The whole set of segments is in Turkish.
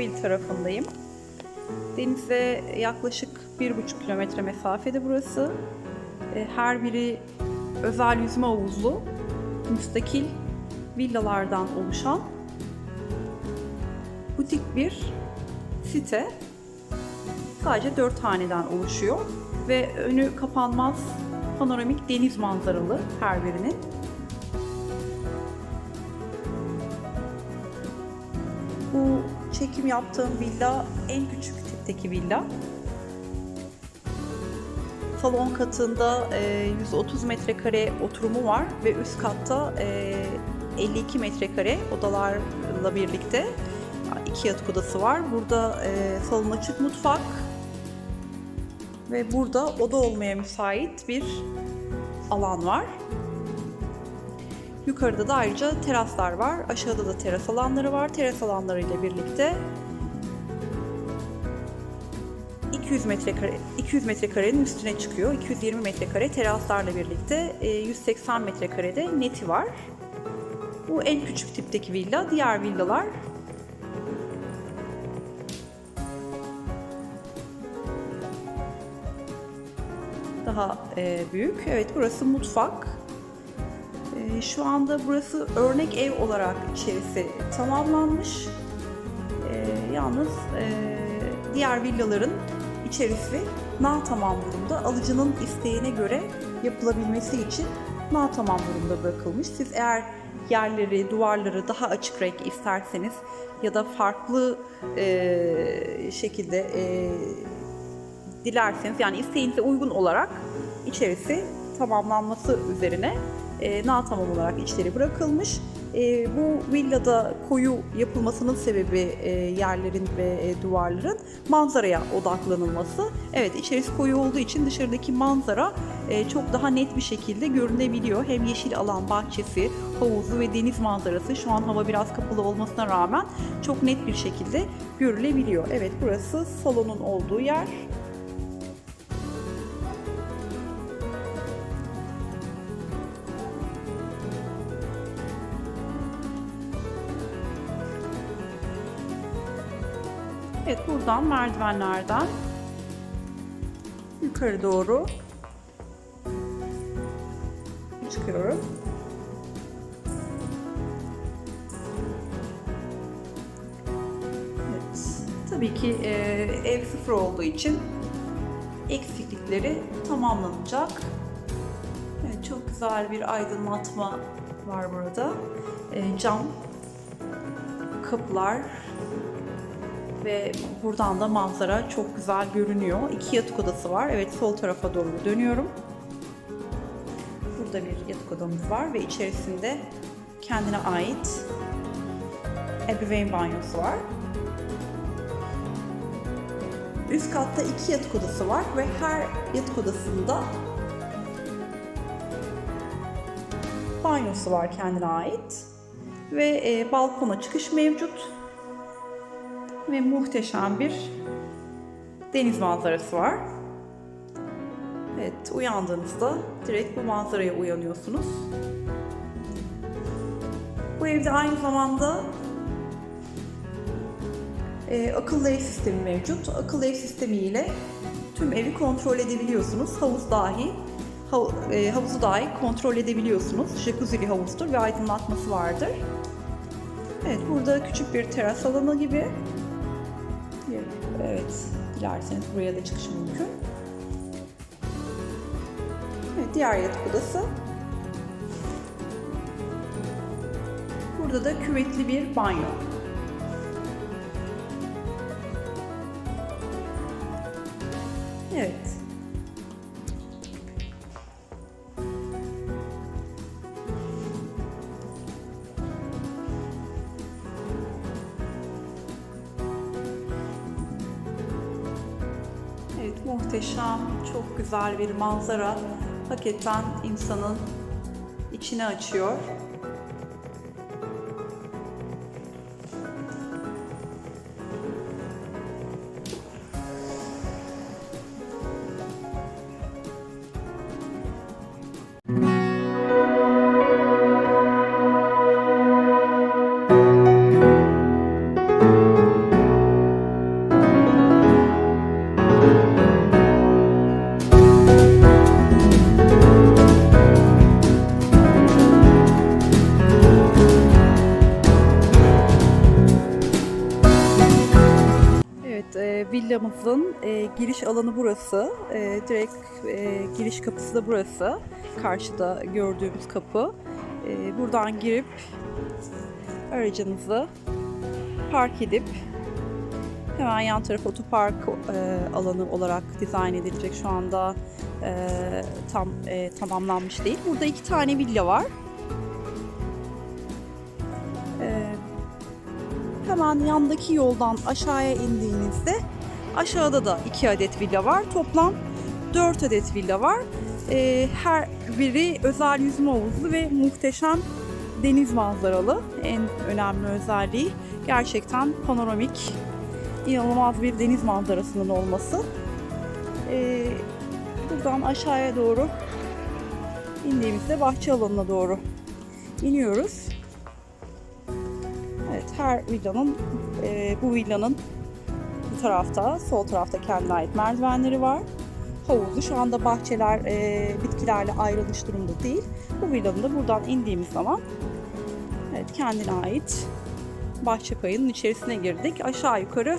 Hebil tarafındayım. Denize yaklaşık bir buçuk kilometre mesafede burası. E, her biri özel yüzme havuzlu, müstakil villalardan oluşan butik bir site. Sadece dört haneden oluşuyor ve önü kapanmaz panoramik deniz manzaralı her birinin. Çekim yaptığım villa en küçük tipteki villa. Salon katında e, 130 metrekare oturumu var ve üst katta e, 52 metrekare odalarla birlikte iki yatak odası var. Burada e, salon açık mutfak ve burada oda olmaya müsait bir alan var. Yukarıda da ayrıca teraslar var. Aşağıda da teras alanları var. Teras alanları ile birlikte 200 metrekare 200 metrekarenin üstüne çıkıyor. 220 metrekare teraslarla birlikte e, 180 metrekarede neti var. Bu en küçük tipteki villa. Diğer villalar daha e, büyük. Evet burası mutfak. E, şu anda burası örnek ev olarak içerisi tamamlanmış. E, yalnız e, diğer villaların içerisi na tamam durumda. Alıcının isteğine göre yapılabilmesi için na tamam durumda bırakılmış. Siz eğer yerleri, duvarları daha açık renk isterseniz ya da farklı e, şekilde e, dilerseniz yani isteğinize uygun olarak içerisi tamamlanması üzerine e, na tamam olarak içleri bırakılmış. E, bu villada koyu yapılmasının sebebi e, yerlerin ve e, duvarların manzaraya odaklanılması. Evet içerisi koyu olduğu için dışarıdaki manzara e, çok daha net bir şekilde görünebiliyor. Hem yeşil alan, bahçesi, havuzu ve deniz manzarası şu an hava biraz kapalı olmasına rağmen çok net bir şekilde görülebiliyor. Evet burası salonun olduğu yer. Evet buradan merdivenlerden yukarı doğru çıkıyorum. Tabii ki e, ev sıfır olduğu için eksiklikleri tamamlanacak. Evet, çok güzel bir aydınlatma var burada. E, cam, kapılar, ve buradan da manzara çok güzel görünüyor. İki yatak odası var. Evet sol tarafa doğru dönüyorum. Burada bir yatak odamız var ve içerisinde kendine ait ebeveyn banyosu var. Üst katta iki yatak odası var ve her yatak odasında banyosu var kendine ait. Ve e, balkona çıkış mevcut ve muhteşem bir deniz manzarası var. Evet, uyandığınızda direkt bu manzaraya uyanıyorsunuz. Bu evde aynı zamanda e, akıllı ev sistemi mevcut. Akıllı ev sistemi ile tüm evi kontrol edebiliyorsunuz. Havuz dahi, hav, e, havuzu dahi kontrol edebiliyorsunuz. Jacuzzi'li havuzdur ve aydınlatması vardır. Evet, burada küçük bir teras alanı gibi Evet, dilerseniz buraya da çıkış mümkün. Evet, diğer yatak odası. Burada da küvetli bir banyo. Evet. Muhteşem, çok güzel bir manzara. Hakikaten insanın içini açıyor. Villamızın e, giriş alanı burası. E, direkt e, giriş kapısı da burası. Karşıda gördüğümüz kapı. E, buradan girip aracınızı park edip hemen yan taraf otopark e, alanı olarak dizayn edilecek. Şu anda e, tam e, tamamlanmış değil. Burada iki tane villa var. E, hemen yandaki yoldan aşağıya indiğinizde aşağıda da iki adet villa var. Toplam 4 adet villa var. E, her biri özel yüzme havuzlu ve muhteşem deniz manzaralı. En önemli özelliği gerçekten panoramik, inanılmaz bir deniz manzarasının olması. E, buradan aşağıya doğru indiğimizde bahçe alanına doğru iniyoruz. Evet, her villanın, e, bu villanın tarafta, sol tarafta kendine ait merdivenleri var. Havuzlu. Şu anda bahçeler e, bitkilerle ayrılmış durumda değil. Bu villanın da buradan indiğimiz zaman evet, kendine ait bahçe payının içerisine girdik. Aşağı yukarı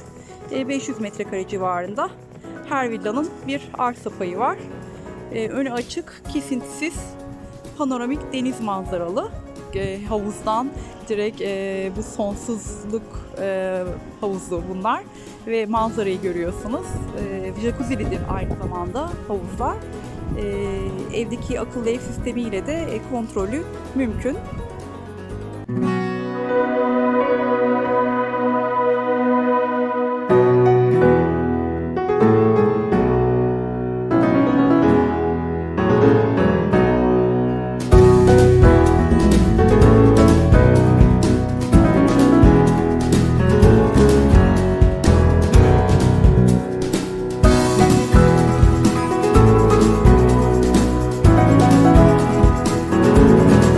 e, 500 metrekare civarında her villanın bir arsa payı var. E, önü açık, kesintisiz, panoramik deniz manzaralı. E, havuzdan direkt e, bu sonsuzluk e, havuzu bunlar ve manzarayı görüyorsunuz. E, jacuzzi'lidir aynı zamanda havuzlar. E, evdeki akıllı ev sistemiyle de e, kontrolü mümkün.